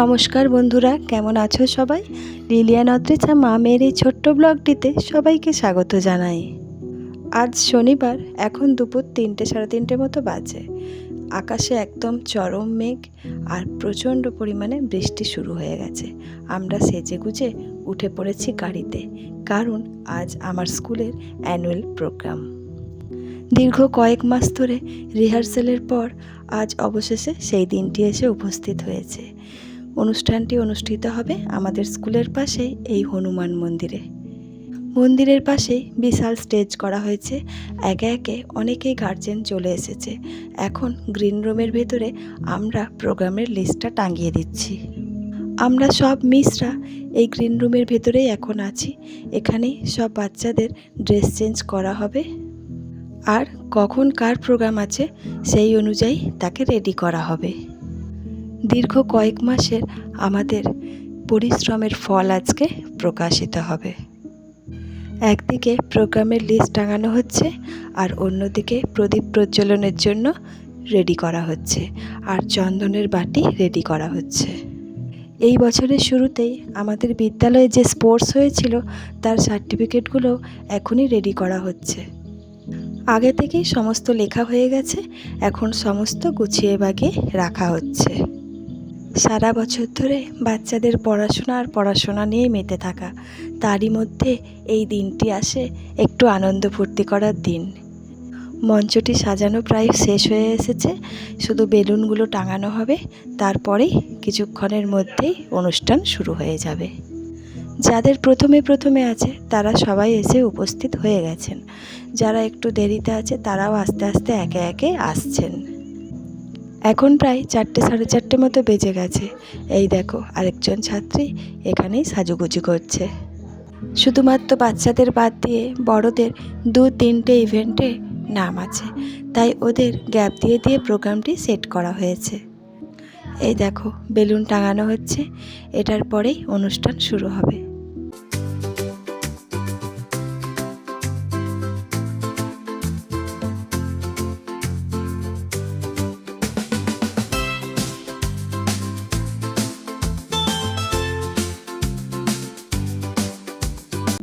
নমস্কার বন্ধুরা, কেমন আছো সবাই? লিলিয়ান মা মেয়ের এই ছোট্ট ব্লগটিতে সবাইকে স্বাগত জানাই। আজ শনিবার, এখন দুপুর তিনটে সাড়ে তিনটে মতো বাজে। আকাশে একদম চরম মেঘ আর প্রচণ্ড পরিমাণে বৃষ্টি শুরু হয়ে গেছে। আমরা সেজে গুজে উঠে পড়েছি গাড়িতে, কারণ আজ আমার স্কুলের অ্যানুয়াল প্রোগ্রাম। দীর্ঘ কয়েক মাস ধরে রিহার্সেলের পর আজ অবশেষে সেই দিনটি এসে উপস্থিত হয়েছে। অনুষ্ঠানটি অনুষ্ঠিত হবে আমাদের স্কুলের পাশে এই হনুমান মন্দিরে। মন্দিরের পাশেই বিশাল স্টেজ করা হয়েছে। একে একে অনেকেই গার্জেন চলে এসেছে। এখন গ্রিন রুমের ভেতরে আমরা প্রোগ্রামের লিস্টটা টাঙিয়ে দিচ্ছি। আমরা সব মিসরা এই গ্রিন রুমের ভেতরেই এখন আছি। এখানে সব বাচ্চাদের ড্রেস চেঞ্জ করা হবে। আর কখন কার প্রোগ্রাম আছে সেই অনুযায়ী তাকে রেডি করা হবে। দীর্ঘ কয়েক মাসের আমাদের পরিশ্রমের ফল আজকে প্রকাশিত হবে। একদিকে প্রোগ্রামের লিস্ট টাঙানো হচ্ছে আর অন্যদিকে প্রদীপ প্রজ্বলনের জন্য রেডি করা হচ্ছে আর চন্দনের বাটি রেডি করা হচ্ছে। এই বছরের শুরুতেই আমাদের বিদ্যালয়ে যে স্পোর্টস হয়েছিল, তার সার্টিফিকেটগুলো এখনই রেডি করা হচ্ছে। আগে থেকেই সমস্ত লেখা হয়ে গেছে, এখন সমস্ত গুছিয়ে বাগিয়ে রাখা হচ্ছে। সারা বছর ধরে বাচ্চাদের পড়াশোনা আর পড়াশোনা নিয়েই মেতে থাকা। তারই মধ্যে এই দিনটি আসে একটু আনন্দ ফুর্তি করার দিন। মঞ্চটি সাজানো প্রায় শেষ হয়ে এসেছে। শুধু বেলুনগুলো টাঙানো হবে, তারপরেই কিছুক্ষণের মধ্যেই অনুষ্ঠান শুরু হয়ে যাবে। যাদের প্রথমে প্রথমে আছে, তারা সবাই এসে উপস্থিত হয়ে গেছেন। যারা একটু দেরিতে আছে, তারাও আস্তে আস্তে একে একে আসছেন। এখন প্রায় চারটে সাড়ে চারটে মতো বেজে গেছে। এই দেখো, আরেকজন ছাত্রী এখানেই সাজুগুজু করছে। শুধুমাত্র বাচ্চাদের বাদ দিয়ে বড়দের দু তিনটে ইভেন্টে নাম আছে। তাই ওদের গ্যাপ দিয়ে দিয়ে প্রোগ্রামটি সেট করা হয়েছে। এই দেখো, বেলুন টাঙানো হচ্ছে। এটার পরেই অনুষ্ঠান শুরু হবে।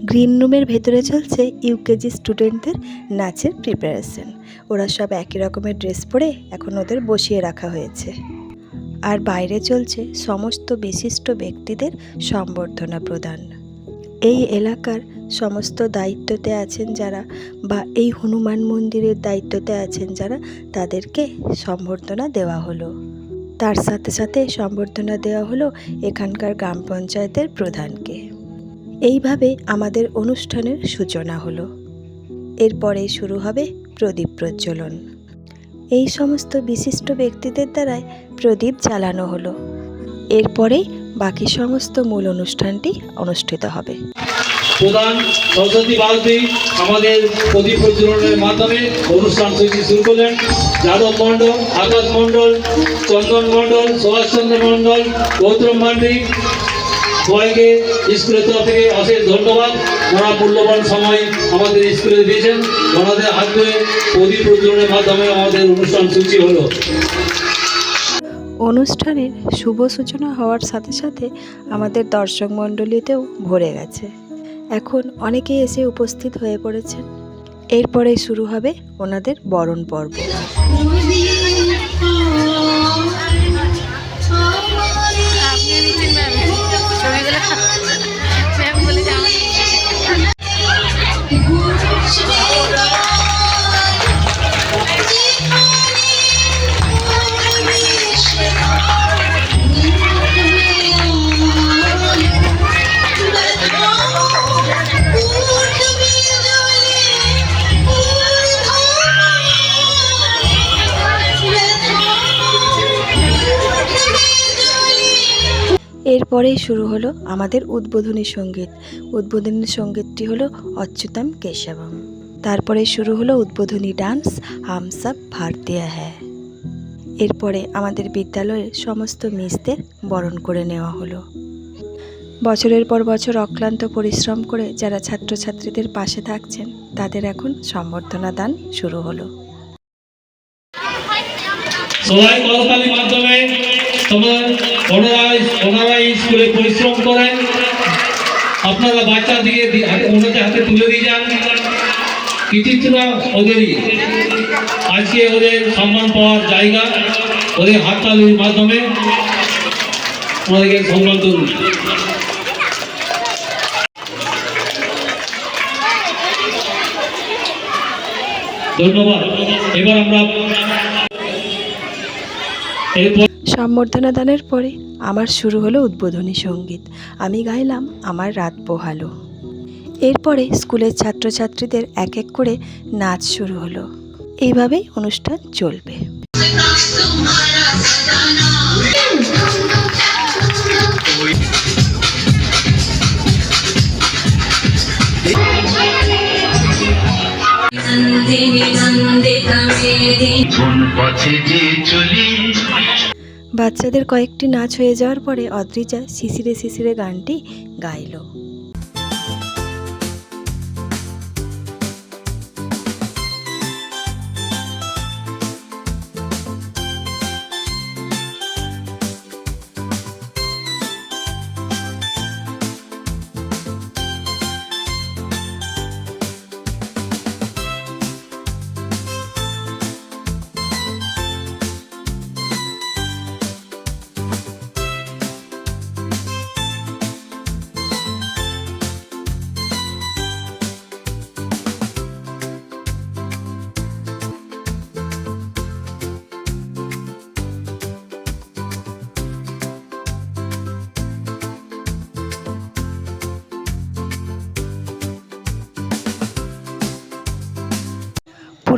গ্রিন রুমের ভেতরে চলছে ইউকেজি স্টুডেন্টদের নাচের প্রিপারেশন ওরা সব একই রকমের ড্রেস পরে এখন ওদের বসিয়ে রাখা হয়েছে। আর বাইরে চলছে সমস্ত বিশিষ্ট ব্যক্তিদের সম্বর্ধনা প্রদান। এই এলাকার সমস্ত দায়িত্বতে আছেন যারা বা এই হনুমান মন্দিরের দায়িত্বতে আছেন যারা, তাদেরকে সম্বর্ধনা দেওয়া হলো। তার সাথে সাথে সম্বর্ধনা দেওয়া হলো এখানকার গ্রাম পঞ্চায়েতের প্রধানকে। এইভাবে আমাদের অনুষ্ঠানের সূচনা হলো। এরপরে শুরু হবে প্রদীপ প্রজ্বলন। এই সমস্ত বিশিষ্ট ব্যক্তিদের দ্বারাই প্রদীপ জ্বালানো হলো। এরপরেই বাকি সমস্ত মূল অনুষ্ঠানটি অনুষ্ঠিত হবে। প্রধান সরস্বতী বালতি আমাদের প্রদীপ প্রজ্বলনের মাধ্যমে অনুষ্ঠান সূচি শুরু করলেন। যাদব মণ্ডল, আকাশ মণ্ডল, চন্দন মণ্ডল, সুভাষচন্দ্র মণ্ডল, গৌতম মান্ডি সবাইকে স্কুলের তরফ থেকে অশেষ ধন্যবাদ। ওনারা মূল্যবান সময় আমাদের স্কুলে দিয়েছেন, ওনাদের হাত ধরে প্রদীপ প্রজ্বলনের মাধ্যমে আমাদের অনুষ্ঠান সূচি হলো। অনুষ্ঠানের শুভ সূচনা হওয়ার সাথে সাথে আমাদের দর্শক মণ্ডলীতেও ভরে গেছে। এখন অনেকেই এসে উপস্থিত হয়ে পড়েছেন। এরপরে শুরু হবে ওনাদের বরণ পর্ব। এরপরেই শুরু হলো আমাদের উদ্বোধনী সংগীত। উদ্বোধনী সঙ্গীতটি হলো অচ্যুতম কেশবম। তারপরে শুরু হলো উদ্বোধনী ডান্স হাম সব ভারতীয় হ্যায়। এরপরে আমাদের বিদ্যালয়ের সমস্ত মিসদের বরণ করে নেওয়া হলো। বছরের পর বছর অক্লান্ত পরিশ্রম করে যারা ছাত্রছাত্রীদের পাশে থাকছেন, তাদের এখন সম্বর্ধনা দান শুরু হলো। সবাই করতালির মাধ্যমে সবাই স্কুলে পরিশ্রম করেন। আপনারা বাচ্চাদিকে দি- হাতে- ওনাদের হাতে তুলে দিয়ে যান। কৃতিত্বরা ওদেরই? আজকে ওদের সম্মান পাওয়ার জায়গা, ওদের হাততালির মাধ্যমে ওনাদেরকে সম্মান করুন ধন্যবাদ। এবার আমরা এরপর সম্বর্ধনা দানের পরে আমার শুরু হলো উদ্বোধনী সংগীত। আমি গাইলাম আমার রাত পোহালো। এরপরে স্কুলের ছাত্রছাত্রীদের এক এক করে নাচ শুরু হলো। এইভাবেই অনুষ্ঠান চলবে। নন্দিনী নন্দিত মেরি কোন পথে যে চলি বাচ্চাদের কয়েকটি নাচ হয়ে যাওয়ার পরে অদ্রিজা শিশিরে শিশিরে গানটি গাইলো।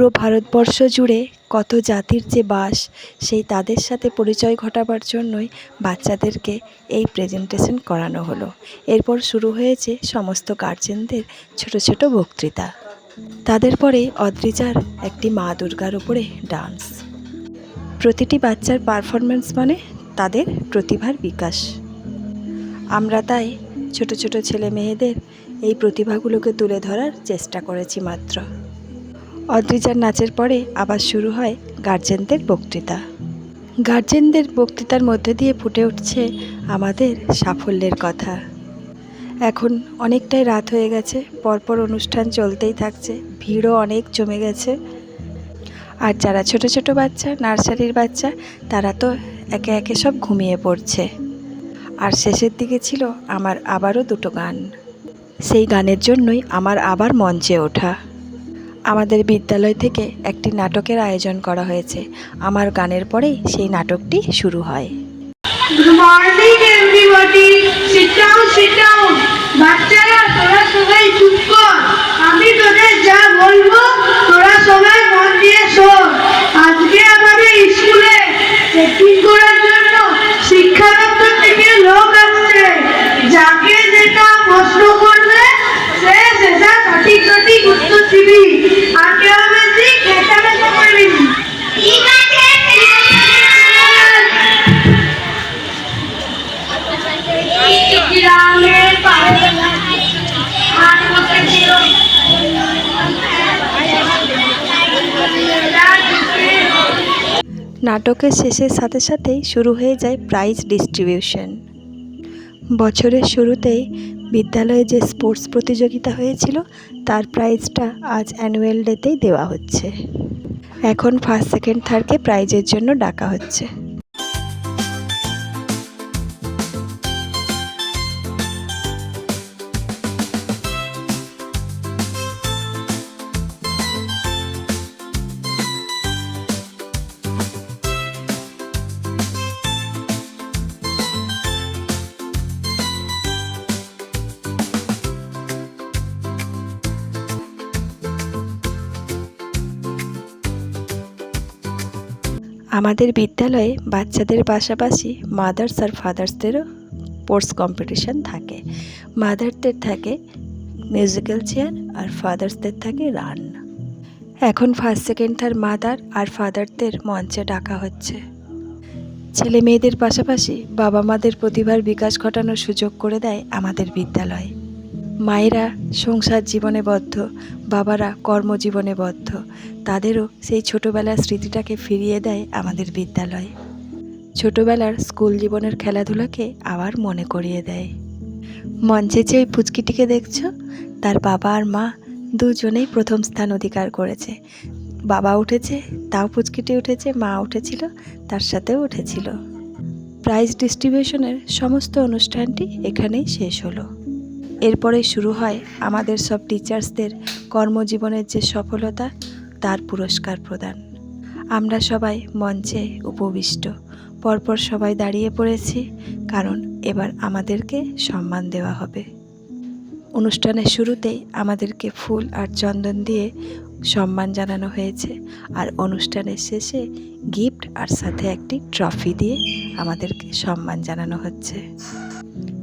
পুরো ভারতবর্ষ জুড়ে কত জাতির যে বাস, সেই তাদের সাথে পরিচয় ঘটাবার জন্যই বাচ্চাদেরকে এই প্রেজেন্টেশন করানো হলো। এরপর শুরু হয়েছে সমস্ত গার্জেনদের ছোট ছোট বক্তৃতা। তাদের পরে অদ্রিজার একটি মা দুর্গার উপরে ডান্স প্রতিটি বাচ্চার পারফরমেন্স মানে তাদের প্রতিভার বিকাশ। আমরা তাই ছোট ছোট ছেলে মেয়েদের এই প্রতিভাগুলোকে তুলে ধরার চেষ্টা করেছি মাত্র। অদ্রিজার নাচের পরে আবার শুরু হয় গার্জেনদের বক্তৃতা। গার্জেনদের বক্তৃতার মধ্যে দিয়ে ফুটে উঠছে আমাদের সাফল্যের কথা। এখন অনেকটাই রাত হয়ে গেছে, পরপর অনুষ্ঠান চলতেই থাকছে, ভিড়ও অনেক জমে গেছে। আর যারা ছোট ছোট বাচ্চা, নার্সারির বাচ্চা, তারা তো একে একে সব ঘুমিয়ে পড়ছে। আর শেষের দিকে ছিল আমার আবারও দুটো গান। সেই গানের জন্যই আমার আবার মঞ্চে ওঠা। আমাদের বিদ্যালয় থেকে একটি নাটকের আয়োজন করা হয়েছে। আমার গানের পরেই সেই নাটকটি শুরু হয়. নাটকের শেষের সাথে সাথেই শুরু হয়ে যায় প্রাইজ ডিস্ট্রিবিউশন। বছরের শুরুতেই বিদ্যালয়ে যে স্পোর্টস প্রতিযোগিতা হয়েছিল, তার প্রাইজটা আজ অ্যানুয়াল ডেতেই দেওয়া হচ্ছে। এখন ফার্স্ট, সেকেন্ড, থার্ডকে প্রাইজের জন্য ডাকা হচ্ছে। আমাদের বিদ্যালয়ে বাচ্চাদের পাশাপাশি মাদার্স আর ফাদার্সদেরও স্পোর্টস কম্পিটিশন থাকে। মাদারদের থাকে মিউজিক্যাল চেয়ার আর ফাদার্সদের থাকে রান এখন ফার্স্ট সেকেন্ড থার্ড মাদার আর ফাদারদের মঞ্চে ডাকা হচ্ছে। ছেলে মেয়েদের পাশাপাশি বাবা মাদের প্রতিভার বিকাশ ঘটানোর সুযোগ করে দেয় আমাদের বিদ্যালয়। মায়েরা সংসার জীবনে বদ্ধ, বাবারা কর্মজীবনে বদ্ধ। তাদেরও সেই ছোটোবেলার স্মৃতিটাকে ফিরিয়ে দেয় আমাদের বিদ্যালয়। ছোটোবেলার স্কুল জীবনের খেলাধুলাকে আবার মনে করিয়ে দেয়। মঞ্চে যে ওই পুচকিটিকে দেখছ, তার বাবা আর মা দুজনেই প্রথম স্থান অধিকার করেছে। বাবা উঠেছে, তাও পুচকিটি উঠেছে, মা উঠেছিল, তার সাথেও উঠেছিল। প্রাইজ ডিস্ট্রিবিউশনের সমস্ত অনুষ্ঠানটি এখানেই শেষ হলো। এরপরে শুরু হয় আমাদের সব টিচার্সদের কর্মজীবনের যে সফলতা, তার পুরস্কার প্রদান। আমরা সবাই মঞ্চে উপবিষ্ট। পরপর সবাই দাঁড়িয়ে পড়েছি, কারণ এবার আমাদেরকে সম্মান দেওয়া হবে। অনুষ্ঠানের শুরুতেই আমাদেরকে ফুল আর চন্দন দিয়ে সম্মান জানানো হয়েছে আর অনুষ্ঠানের শেষে গিফট আর সাথে একটি ট্রফি দিয়ে আমাদেরকে সম্মান জানানো হচ্ছে।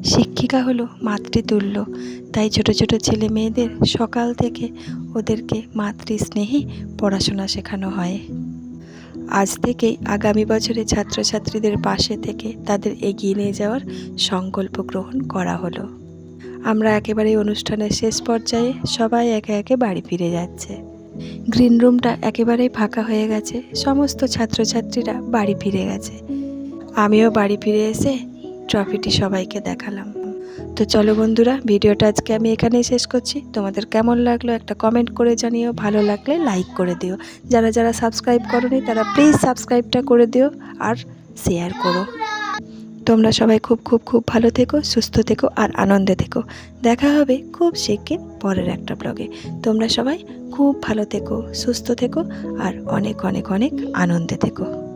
শিক্ষিকা হলো মাতৃতুল্য। তাই ছোট ছোট ছেলে মেয়েদের সকাল থেকে ওদেরকে মাতৃস্নেহে পড়াশোনা শেখানো হয়। আজ থেকেই আগামী বছরে ছাত্রছাত্রীদের পাশে থেকে তাদের এগিয়ে নিয়ে যাওয়ার সংকল্প গ্রহণ করা হলো। আমরা একেবারে অনুষ্ঠানের শেষ পর্যায়ে সবাই একে একে বাড়ি ফিরে যাচ্ছে। গ্রিন রুমটা একেবারেই ফাঁকা হয়ে গেছে, সমস্ত ছাত্রছাত্রীরা বাড়ি ফিরে গেছে। আমিও বাড়ি ফিরে এসে ট্রফিটি সবাইকে দেখালাম। তো চলো বন্ধুরা, ভিডিওটা আজকে আমি এখানেই শেষ করছি। তোমাদের কেমন লাগল একটা কমেন্ট করে জানিও, ভালো লাগলে লাইক করে দিও। যারা যারা সাবস্ক্রাইব করনি, তারা প্লিজ সাবস্ক্রাইবটা করে দিও আর শেয়ার করো। তোমরা সবাই খুব খুব খুব ভালো থেকো, সুস্থ থেকো আর আনন্দে থেকো। দেখা হবে খুব শিগগির পরের একটা ব্লগে তোমরা সবাই খুব ভালো থেকো, সুস্থ থেকো আর অনেক অনেক অনেক আনন্দে থেকো।